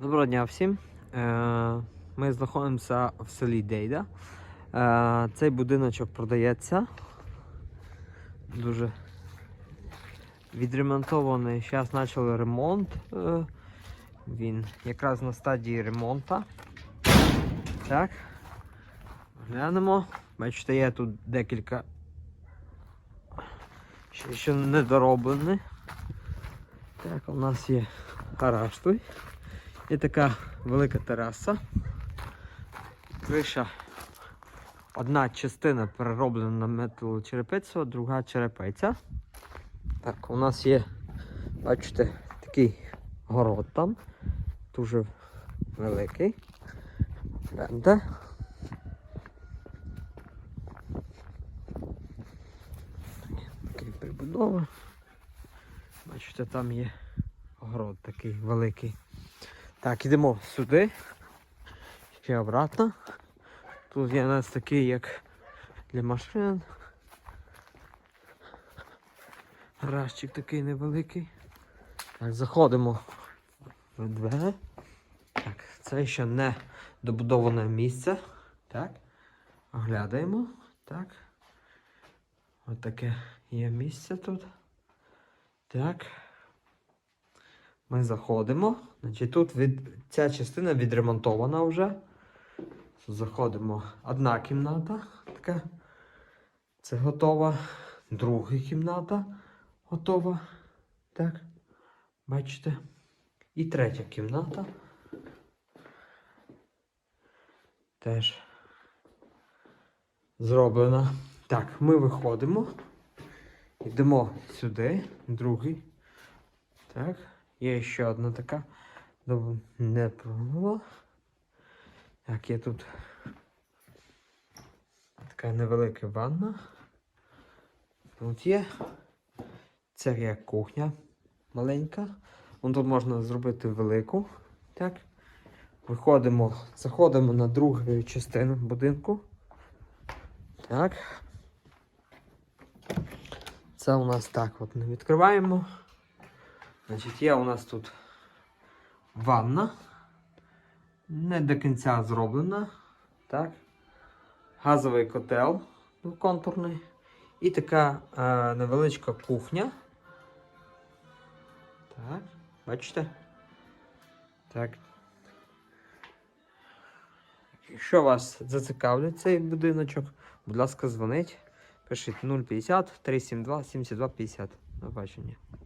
Доброго дня всім. Е, Ми знаходимося в селі Дейда. Е, Цей будиночок продається. Дуже відремонтований. Зараз почали ремонт. Е, Він якраз на стадії ремонту. Так. Глянемо. Бачите, є тут декілька ще, ще не дороблені. Так, у нас є гараж тут. І така велика тераса. Криша. Одна частина перероблена на металочерепицю, а друга черепиця. Так, у нас є, бачите, такий город там. Дуже великий. Такий прибудова. Бачите, там є город такий великий. Так, ідемо сюди. Ще обратно. Тут є у нас такий, як для машин. Гаражчик такий невеликий. Так, заходимо в двері. Так, це ще не добудоване місце. Так. Оглядаємо. Так. Ось таке є місце тут. Так. Ми заходимо. Значить, тут від... ця частина відремонтована вже. Заходимо. Одна кімната така. Це готова. Друга кімната готова. Так. Бачите? І третя кімната. Теж зроблена. Так, ми виходимо. Йдемо сюди, другий. Так. Є ще одна така. Не пробувала. Так, є тут така невелика ванна. Тут є. Це є кухня маленька. Вон тут можна зробити велику. Так. Виходимо, заходимо на другу частину будинку. Так. Це у нас так от ми відкриваємо. Значить, є у нас тут ванна. Не до кінця зроблена. Так. Газовий котел контурний. І така е, невеличка кухня. Так, бачите? Так. Якщо вас зацікавлять цей будиночок, будь ласка, дзвоніть. Пишіть 050 372 72 50. На бачення.